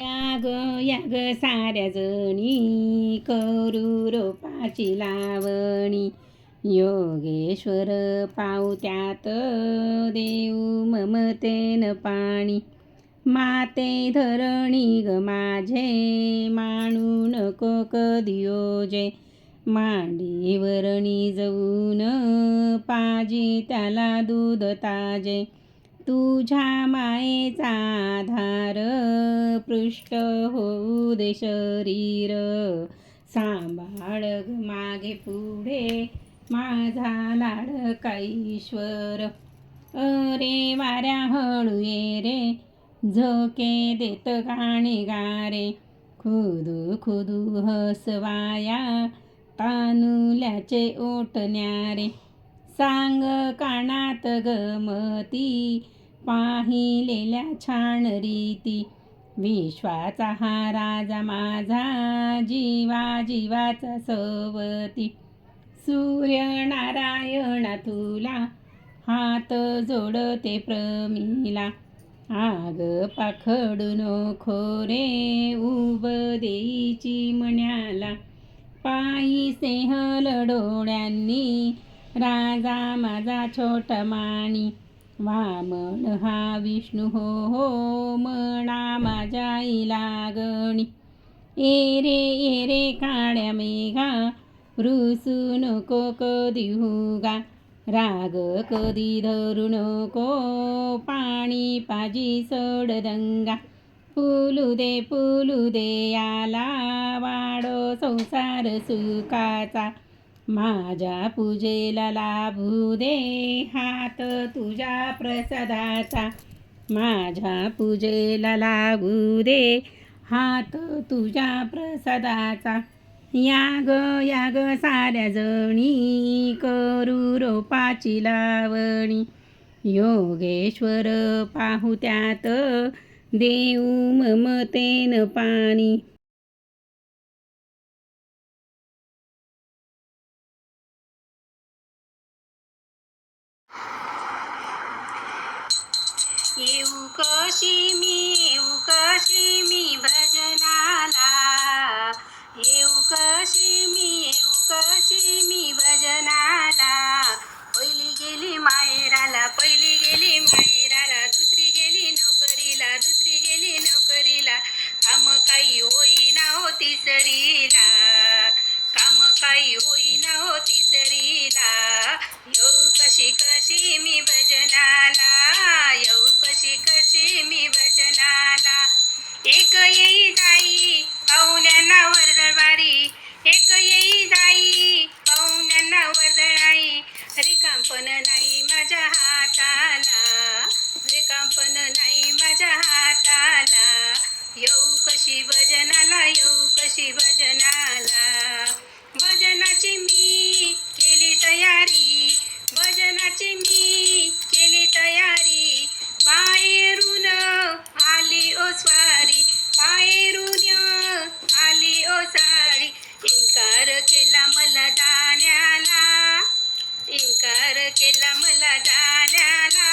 या ग या ग साऱ्या जणी करू रोपाची लावणी. योगेश्वर पावत्यात देऊ ममतेन पाणी. माते धरणी ग माझे मानू नको कधी ओजे मांडीवरणी जाऊन पाजी त्याला दूध ताजे. तुझ्या मायेचा आधार पृष्ठ होऊ दे शरीर. सांभाळ ग मागे पुढे माझा लाडका ईश्वर अरे वाऱ्या हळू ये रे झोके देत गाणे गारे खुदू खुदू हसवाया तानुल्याचे ओटण्यारे सांग कानात गमती पाहिलेल्या छान रीती. विश्वाचा हा राजा माझा जीवा जीवाचा सवती. सूर्यनारायणा तुला हात जोडते प्रमिला. आग पाखडून खोरे रे उब देईची पायी सेहल डोळ्यांनी राजा माझा छोट माणी वामन हा विष्णू हो हो म्हणा माझ्या लागणी ए रे ए रे काळ्या मेघा रुसू नको कधी हुगा. राग कधी धरू नको पाणी पाजी सोड दंगा. फुलू दे फुलू दे याला वाडो संसार सुखाचा. माझ्या पूजेला लाभू दे हात तुझ्या प्रसादाचा. माझ्या पूजेला लागू दे हात तुझ्या प्रसादाचा. या ग या ग साऱ्या जणी करू रोपाची लावणी. योगेश्वर पाहू त्यात देऊ ममतेन पाणी. येऊ कशी मी येऊ कशी मी भजनाला. येऊ कशी मी येऊ कशी मी भजनाला. पहिली गेली माहेराला पहिली गेली माहेराला. दुसरी गेली नोकरीला दुसरी गेली नोकरीला. काम काही होईना हो सरी काही होईना हो तिसरीला. येऊ कशी कशी मी भजनाला. येऊ कशी कशी मी भजनाला. एक येई जाई पाहुण्यांना वर्दळवारी एक येई जाई पाहुण्यांना वर्दळाई रिकामपण नाही माझ्या हाताला. रिकामपण नाही माझ्या हाताला. येऊ कशी भजनाला येऊ कशी भजनाला. भजनाची मी केली तयारी. भजनाची मी केली तयारी. बाहेरून आली ओ स्वारी बाहेरून आली ओ साडी इन्कार केला मला जाण्याला. इन्कार केला मला जाण्याला.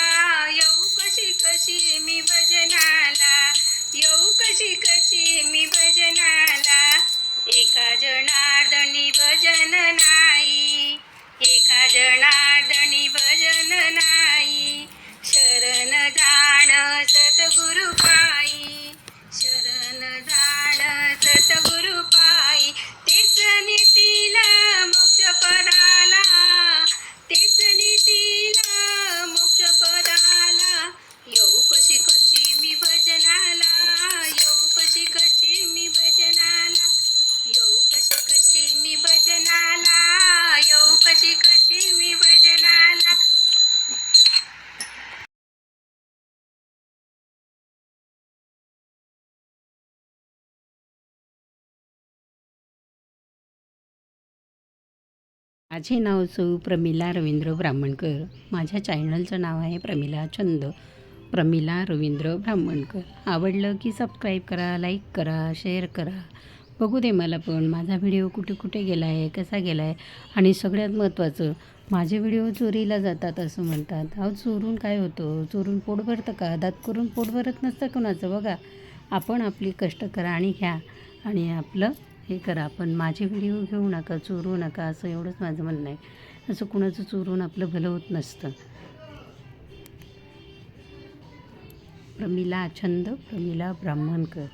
येऊ कशी कशी मी भजनाला. येऊ कशी कशी मी भजनाला. एका जनार्दनी भजन नाही. एका जनार्दनी भजन नाही. शरण जाण सद्गुरुपा माझे नाव सौ प्रमिला रवींद्र ब्राह्मणकर. माझ्या चॅनलचं नाव आहे प्रमिला छंद. प्रमिला रवींद्र ब्राह्मणकर. आवडलं की सबस्क्राईब करा लाईक करा शेअर करा. बघू दे मला पण माझा व्हिडिओ कुठे कुठे गेला आहे कसा गेला आहे आणि सगळ्यात महत्त्वाचं माझे व्हिडिओ चोरीला जातात असं म्हणतात. अहो चोरून काय होतं? चोरून पोट भरतं का? दात करून पोट भरत नसतं कोणाचं बघा. आपण आपली कष्ट करा आणि घ्या. आणि आपलं हे करा पण माझे व्हिडिओ घेऊ नका चोरू नका असं एवढंच माझं म्हणणं आहे. असं कुणाचं चोरून आपलं भलं होत नसतं. प्रमिला छंद प्रमिला ब्राह्मणकर.